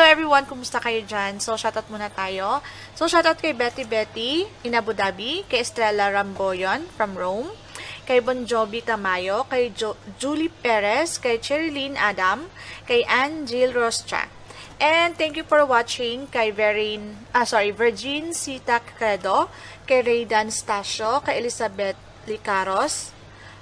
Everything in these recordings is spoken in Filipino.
hello everyone! Kumusta kayo dyan? So, shoutout muna tayo. So, shoutout kay Betty Betty in Abu Dhabi, kay Estrella Ramboyon from Rome, kay Bon Jovi Tamayo, kay jo- Julie Perez, kay Cherilyn Adam, kay Ann Jill. And thank you for watching kay Verin, ah sorry, Virgin Sita Credo, kay Raydan Stasio, kay Elizabeth Licaros,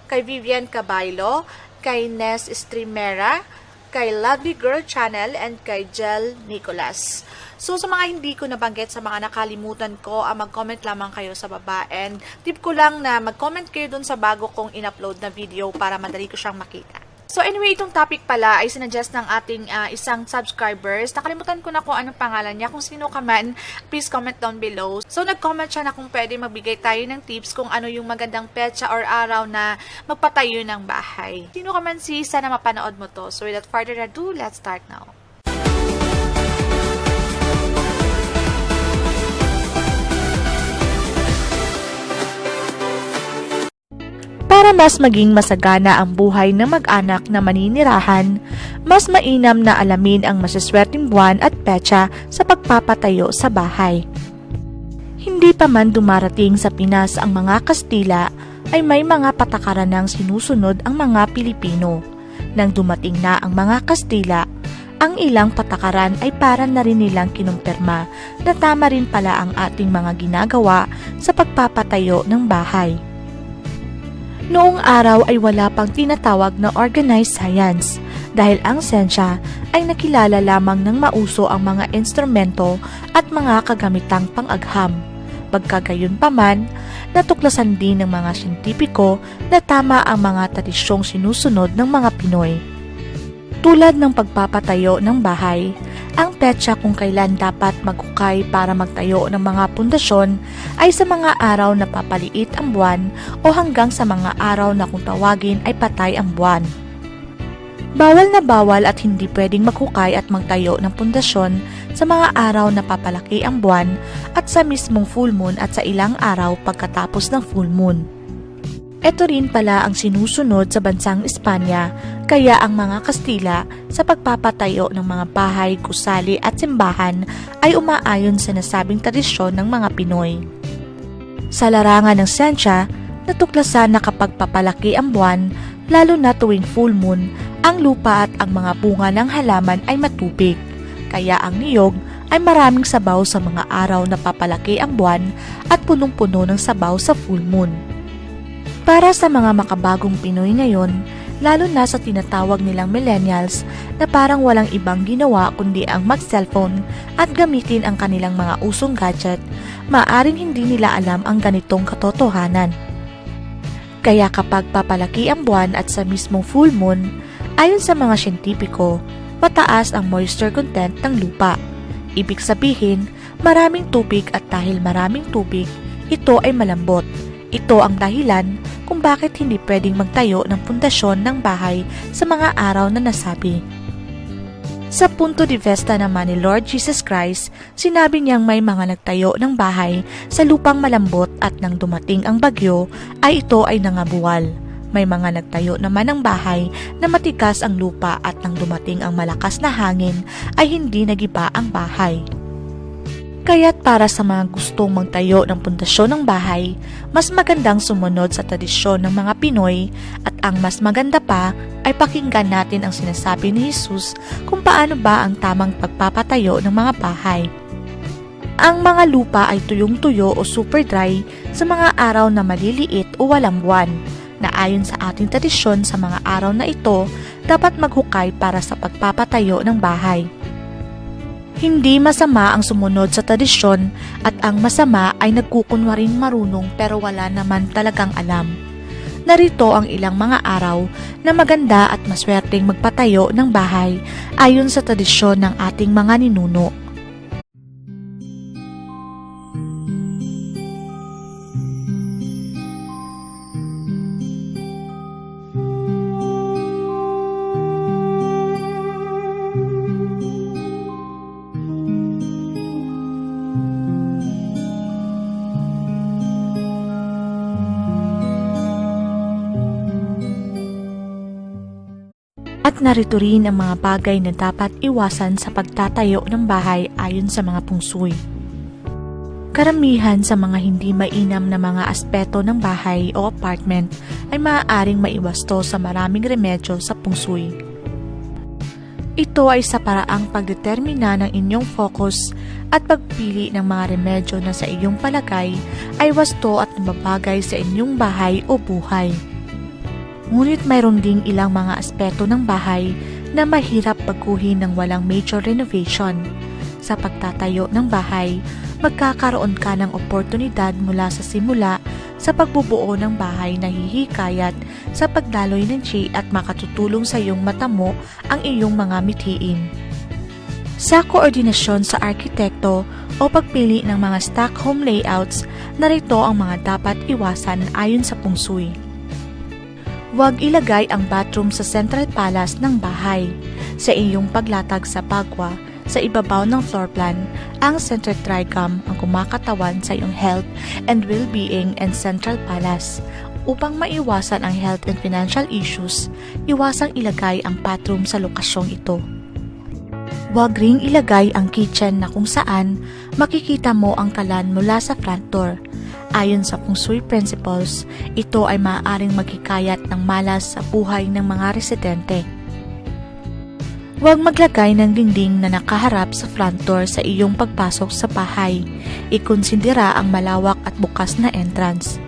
kay Vivian Caballo, kay Nes Streamera, kay Lovely Girl Channel, and kay Jel Nicolas. So, sa mga hindi ko nabanggit, sa mga nakalimutan ko, ah, mag-comment lamang kayo sa baba. And tip ko lang na mag-comment kayo dun sa bago kong in-upload na video para madali ko siyang makita. So anyway, itong topic pala ay sinuggest ng ating ah, isang subscribers. Nakalimutan ko na kung anong pangalan niya. Kung sino ka man, please comment down below. So nag-comment siya na kung pwede magbigay tayo ng tips kung ano yung magandang petsa or araw na magpatayo ng bahay. Sino ka man si, sana mapanood mo to. So without further ado, let's start now. Para mas maging masagana ang buhay ng mag-anak na maninirahan, mas mainam na alamin ang masaswerteng buwan at petsa sa pagpapatayo sa bahay. Hindi pa man dumarating sa Pinas ang mga Kastila, ay may mga patakaran ng sinusunod ang mga Pilipino. Nang dumating na ang mga Kastila, ang ilang patakaran ay para na rin nilang kinumpirma na tama rin pala ang ating mga ginagawa sa pagpapatayo ng bahay. Noong araw ay wala pang tinatawag na organized science dahil ang sensya ay nakilala lamang ng mauso ang mga instrumento at mga kagamitang pang-agham. Pagkagayon pa man, natuklasan din ng mga siyentipiko na tama ang mga tradisyong sinusunod ng mga Pinoy. Tulad ng pagpapatayo ng bahay, ang petsa kung kailan dapat maghukay para magtayo ng mga pundasyon ay sa mga araw na papaliit ang buwan o hanggang sa mga araw na kung tawagin ay patay ang buwan. Bawal na bawal at hindi pwedeng maghukay at magtayo ng pundasyon sa mga araw na papalaki ang buwan at sa mismong full moon at sa ilang araw pagkatapos ng full moon. Ito rin pala ang sinusunod sa bansang Espanya, kaya ang mga Kastila sa pagpapatayo ng mga bahay, gusali at simbahan ay umaayon sa nasabing tradisyon ng mga Pinoy. Sa larangan ng sensya, natuklasan na kapag papalaki ang buwan, lalo na tuwing full moon, ang lupa at ang mga bunga ng halaman ay matubig. Kaya ang niyog ay maraming sabaw sa mga araw na papalaki ang buwan at punong-puno ng sabaw sa full moon. Para sa mga makabagong Pinoy ngayon, lalo na sa tinatawag nilang millennials na parang walang ibang ginawa kundi ang mag-cellphone at gamitin ang kanilang mga usong gadget, maaring hindi nila alam ang ganitong katotohanan. Kaya kapag papalaki ang buwan at sa mismong full moon, ayon sa mga siyentipiko, mataas ang moisture content ng lupa. Ibig sabihin, maraming tubig at dahil maraming tubig, ito ay malambot. Ito ang dahilan kung bakit hindi pwedeng magtayo ng pundasyon ng bahay sa mga araw na nasabi. Sa punto de vista naman ni Lord Jesus Christ, sinabi niyang may mga nagtayo ng bahay sa lupang malambot at nang dumating ang bagyo ay ito ay nangabuwal. May mga nagtayo naman ng bahay na matigas ang lupa at nang dumating ang malakas na hangin ay hindi nagiba ang bahay. Kaya't para sa mga gustong magtayo ng pundasyon ng bahay, mas magandang sumunod sa tradisyon ng mga Pinoy at ang mas maganda pa ay pakinggan natin ang sinasabi ni Jesus kung paano ba ang tamang pagpapatayo ng mga bahay. Ang mga lupa ay tuyong-tuyo o super dry sa mga araw na maliliit o walang buwan na ayon sa ating tradisyon sa mga araw na ito dapat maghukay para sa pagpapatayo ng bahay. Hindi masama ang sumunod sa tradisyon at ang masama ay nagkukunwaring marunong pero wala naman talagang alam. Narito ang ilang mga araw na maganda at maswerteng magpatayo ng bahay ayon sa tradisyon ng ating mga ninuno. Narito rin ang mga bagay na dapat iwasan sa pagtatayo ng bahay ayon sa mga pungsuy. Karamihan sa mga hindi mainam na mga aspeto ng bahay o apartment ay maaaring maiwasto sa maraming remedyo sa pungsuy. Ito ay sa paraang pagdetermina ng inyong focus at pagpili ng mga remedyo na sa iyong palagay ay wasto at nababagay sa inyong bahay o buhay. Ngunit mayroon ding ilang mga aspeto ng bahay na mahirap baguhin ng walang major renovation. Sa pagtatayo ng bahay, magkakaroon ka ng oportunidad mula sa simula sa pagbubuo ng bahay na hihikayat sa pagdaloy ng chi at makatutulong sa iyong matamo ang iyong mga mithiin. Sa koordinasyon sa arkitekto o pagpili ng mga stock home layouts, narito ang mga dapat iwasan ayon sa pungsuy. Huwag ilagay ang bathroom sa central palace ng bahay. Sa iyong paglatag sa pagwa, sa ibabaw ng floor plan, ang center tricam ang kumakatawan sa iyong health and well-being and central palace. Upang maiwasan ang health and financial issues, iwasang ilagay ang bathroom sa lokasyong ito. Huwag ring ilagay ang kitchen na kung saan makikita mo ang kalan mula sa front door. Ayon sa Feng Shui principles, ito ay maaaring magkikayat ng malas sa buhay ng mga residente. Huwag maglagay ng dingding na nakaharap sa front door sa iyong pagpasok sa bahay. Ikonsidera ang malawak at bukas na entrance.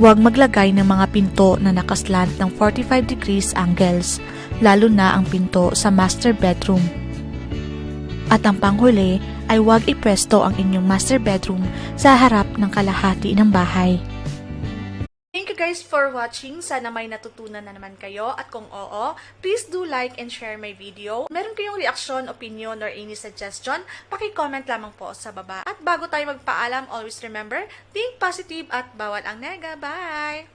Huwag maglagay ng mga pinto na nakaslant ng 45 degrees angles, lalo na ang pinto sa master bedroom. At ang panghuli ay huwag ipwesto ang inyong master bedroom sa harap ng kalahati ng bahay. Thank you guys for watching. Sana may natutunan na naman kayo. At kung oo, please do like and share my video. Meron kayong reaksyon, opinion, or any suggestion, paki-comment lamang po sa baba. At bago tayo magpaalam, always remember, think positive at bawal ang nega. Bye!